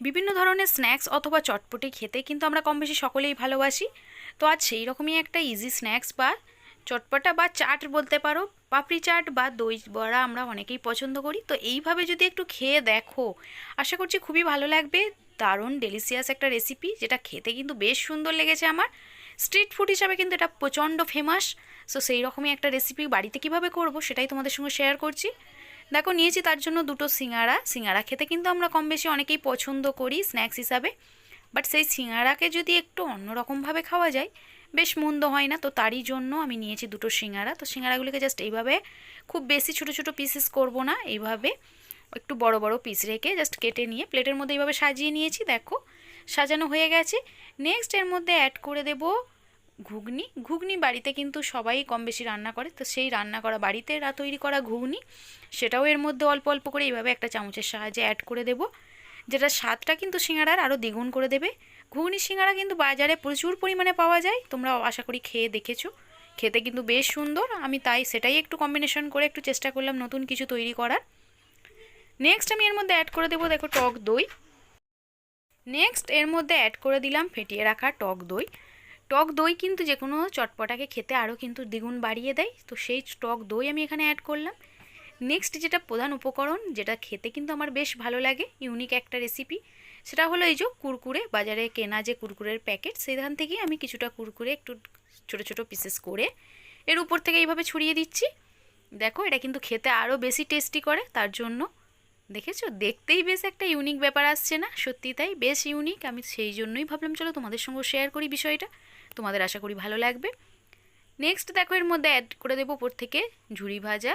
বিভিন্ন ধরনের স্ন্যাক্স অথবা চটপটি খেতে কিন্তু আমরা কম বেশি সকলেই ভালোবাসি। তো আজ সেই রকমই একটা ইজি স্ন্যাক্স বা চটপটা বা চাট বলতে পারো, পাপড়ি চাট বা দই বড়া আমরা অনেকেই পছন্দ করি। তো এইভাবে যদি একটু খেয়ে দেখো, আশা করছি খুবই ভালো লাগবে। দারুণ ডেলিসিয়াস একটা রেসিপি যেটা খেতে কিন্তু বেশ সুন্দর লেগেছে আমার। স্ট্রিট ফুড হিসাবে কিন্তু এটা প্রচণ্ড ফেমাস সো সেই রকমই একটা রেসিপি বাড়িতে কীভাবে করব সেটাই তোমাদের সঙ্গে শেয়ার করছি। দেখো, নিয়েছি তার জন্য দুটো সিঙ্গারা সিঙ্গারা খেতে কিন্তু আমরা কম বেশি অনেকেই পছন্দ করি স্ন্যাক্স হিসাবে। বাট সেই সিঙ্গারাকে যদি একটু অন্যরকমভাবে খাওয়া যায়, বেশ মন্দ হয় না? তো তারই জন্য আমি নিয়েছি দুটো সিঙ্গারা তো সিঙ্গারাগুলিকে জাস্ট এইভাবে খুব বেশি ছোটো ছোটো পিসেস করব না। এইভাবে একটু বড় বড় পিস রেখে জাস্ট কেটে নিয়ে প্লেটের মধ্যে এইভাবে সাজিয়ে নিয়েছি। দেখো, সাজানো হয়ে গেছে। নেক্সট এর মধ্যে অ্যাড করে দেব ঘুগনি। ঘুগনি বাড়িতে কিন্তু সবাই কম বেশি রান্না করে। তো সেই রান্না করা বাড়িতে রা তৈরি করা ঘুগনি, সেটাও এর মধ্যে অল্প অল্প করে এইভাবে একটা চামচের সাহায্যে অ্যাড করে দেব। যেটা স্বাদটা কিন্তু সিঙ্গারার আরও দ্বিগুণ করে দেবে। ঘুগনি, সিঙ্গারা কিন্তু বাজারে প্রচুর পরিমাণে পাওয়া যায়। তোমরা আশা করি খেয়ে দেখেছ। খেতে কিন্তু বেশ সুন্দর। আমি তাই সেটাই একটু কম্বিনেশন করে একটু চেষ্টা করলাম নতুন কিছু তৈরি করার। নেক্সট আমি এর মধ্যে অ্যাড করে দেবো, দেখো টক দই। নেক্সট এর মধ্যে অ্যাড করে দিলাম ফেটিয়ে রাখা টক দই। টক দই কিন্তু যে কোনো চটপটাকে খেতে আরও কিন্তু দ্বিগুণ বাড়িয়ে দেয়। তো সেই টক দই আমি এখানে অ্যাড করলাম। নেক্সট যেটা প্রধান উপকরণ, যেটা খেতে কিন্তু আমার বেশ ভালো লাগে ইউনিক একটা রেসিপি সেটা হলো এই যে কুরকুরে, বাজারে কেনা যে কুরকুরের প্যাকেট সেখান থেকেই আমি কিছুটা কুরকুরে একটু ছোটো ছোটো পিসেস করে এর উপর থেকে এইভাবে ছড়িয়ে দিচ্ছি। দেখো, এটা কিন্তু খেতে আরও বেশি টেস্টি করে, তার জন্য দেখেছ? দেখতেই বেশ একটা ইউনিক ব্যাপার আসছে না? সত্যি তাই? বেশ ইউনিক আমি সেই জন্যই ভাবলাম, চলো তোমাদের সঙ্গে শেয়ার করি বিষয়টা। তোমাদের আশা করি ভালো লাগবে। নেক্সট দেখো, এর মধ্যে অ্যাড করে দেবো ওপর থেকে ঝুড়ি ভাজা।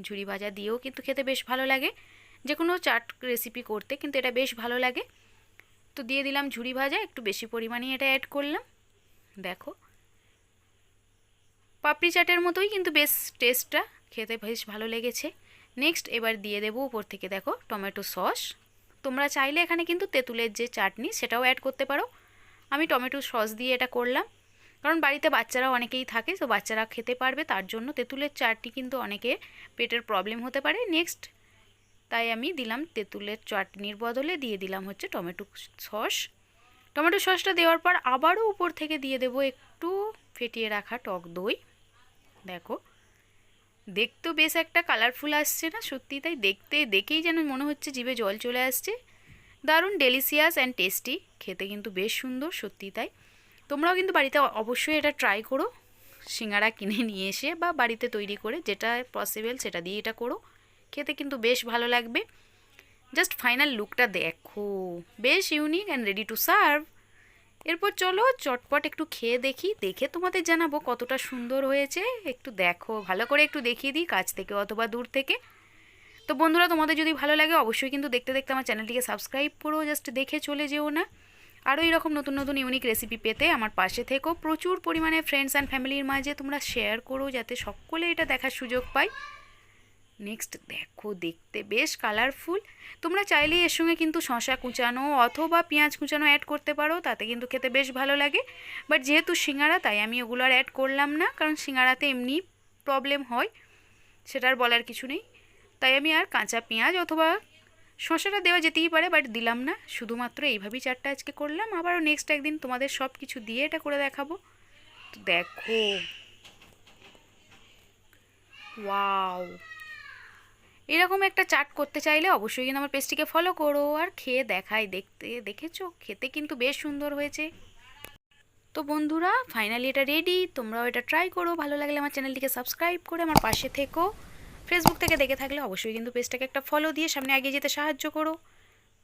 ঝুড়ি ভাজা দিয়েও কিন্তু খেতে বেশ ভালো লাগে। যে কোনো চাট রেসিপি করতে কিন্তু এটা বেশ ভালো লাগে। তো দিয়ে দিলাম ঝুড়ি ভাজা, একটু বেশি পরিমাণে এটা অ্যাড করলাম। দেখো। পাপড়ি চাটের মতোই কিন্তু বেশ টেস্টটা খেতে বেশ ভালো লেগেছে। নেক্সট এবার দিয়ে দেবো উপর থেকে দেখো টমেটো সস তোমরা চাইলে এখানে কিন্তু তেঁতুলের যে চাটনি, সেটাও অ্যাড করতে পারো। আমি টমেটো সস দিয়ে এটা করলাম। কারণ বাড়িতে বাচ্চারা অনেকেই থাকে তো বাচ্চারা খেতে পারবে, তার জন্য তেঁতুলের চাটনি কিন্তু অনেকে পেটের প্রবলেম হতে পারে। নেক্সট তাই আমি দিলাম তেঁতুলের চাটনির বদলে দিয়ে দিলাম হচ্ছে টমেটো সস টমেটো সসটা দেওয়ার পর আবারও উপর থেকে দিয়ে দেবো একটু ফেটিয়ে রাখা টক দই। দেখো দেখতেও বেশ একটা কালারফুল আসছে না? সত্যি তাই দেখতে দেখেই যেন মনে হচ্ছে জিভে জল চলে আসছে। দারুণ ডেলিসিয়াস অ্যান্ড টেস্টি খেতে কিন্তু বেশ সুন্দর সত্যি তাই। তোমরাও কিন্তু বাড়িতে অবশ্যই এটা ট্রাই করো। সিঙ্গারা কিনে নিয়ে এসে বা বাড়িতে তৈরি করে যেটা পসিবল সেটা দিয়ে এটা করো। খেতে কিন্তু বেশ ভালো লাগবে। জাস্ট ফাইনাল লুকটা দেখো। বেশ unique and ready to serve এরপর চলো চটপট একটু খেয়ে দেখি, দেখে তোমাদের জানাব কতটা সুন্দর হয়েছে। একটু দেখো, ভালো করে একটু দেখিয়ে দিই কাছ থেকে অথবা দূর থেকে। তো বন্ধুরা, তোমাদের যদি ভালো লাগে অবশ্যই কিন্তু দেখতে দেখতে আমার চ্যানেলটিকে সাবস্ক্রাইব করো, জাস্ট দেখে চলে যেও না। আরও এরকম নতুন নতুন ইউনিক রেসিপি পেতে আমার পাশে থেকেও প্রচুর পরিমাণে ফ্রেন্ডস অ্যান্ড ফ্যামিলির মাঝে তোমরা শেয়ার করো, যাতে সকলে এটা দেখার সুযোগ পায়। নেক্সট দেখো, দেখতে বেশ কালারফুল তোমরা চাইলে এর সঙ্গে কিন্তু শশা কুচানো অথবা পেঁয়াজ কুচানো অ্যাড করতে পারো, তাতে কিন্তু খেতে বেশ ভালো লাগে। বাট যেহেতু সিঙ্গারা, তাই আমি ওগুলো আর অ্যাড করলাম না, কারণ সিঙ্গারাতে এমনি প্রবলেম হয়, সেটার বলার কিছু নেই। তাই আমি আর কাঁচা পেঁয়াজ অথবা শশাটা দেওয়া যেতেই পারে বাট দিলাম না। শুধুমাত্র এইভাবেই চারটা আজকে করলাম। আবারও নেক্সট একদিন তোমাদের সব কিছু দিয়ে এটা করে দেখাবো। তো দেখো। ওয়াও এরকম একটা চাট করতে চাইলে অবশ্যই কিন্তু আমার পেজটিকে ফলো করো আর খেয়ে দেখাই দেখতে, দেখেছ? খেতে কিন্তু বেশ সুন্দর হয়েছে। তো বন্ধুরা ফাইনালি এটা রেডি তোমরাও এটা ট্রাই করো। ভালো লাগলে আমার চ্যানেলটিকে সাবস্ক্রাইব করে আমার পাশে থেকো। ফেসবুক থেকে দেখে থাকলে অবশ্যই কিন্তু পেজটাকে একটা ফলো দিয়ে সামনে এগিয়ে যেতে সাহায্য করো।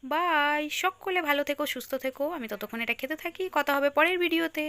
বাই সকলে ভালো থেকো, সুস্থ থেকো। আমি ততক্ষণ এটা খেতে থাকি। কথা হবে পরের ভিডিওতে